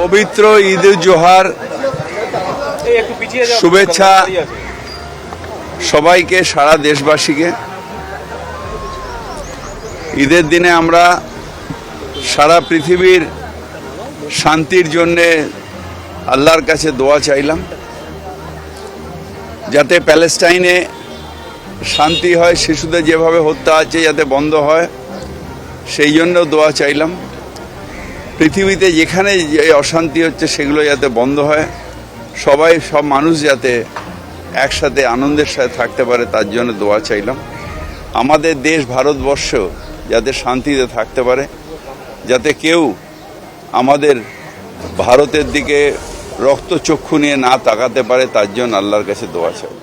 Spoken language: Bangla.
পবিত্র ঈদ জোহার শুভেচ্ছা। সবাইকে, সারা দেশবাসীকে ঈদের দিনে আমরা সারা পৃথিবীর শান্তির জন্যে আল্লাহর কাছে দোয়া চাইলাম, যাতে প্যালেস্টাইনে শান্তি হয়, শিশুদের যেভাবে হত্যা আছে যাতে বন্ধ হয়, সেই জন্য দোয়া চাইলাম পৃথিবীতে যেখানে যে অশান্তি হচ্ছে সেগুলো যাতে বন্ধ হয়, সবাই, সব মানুষ যাতে একসাথে আনন্দের সাথে থাকতে পারে, তার জন্য দোয়া চাইলাম। আমাদের দেশ, ভারতবর্ষ যাতে শান্তিতে থাকতে পারে, যাতে কেউ আমাদের ভারতের দিকে রক্তচক্ষু নিয়ে না তাকাতে পারে, তার জন্য আল্লাহর কাছে দোয়া চাই।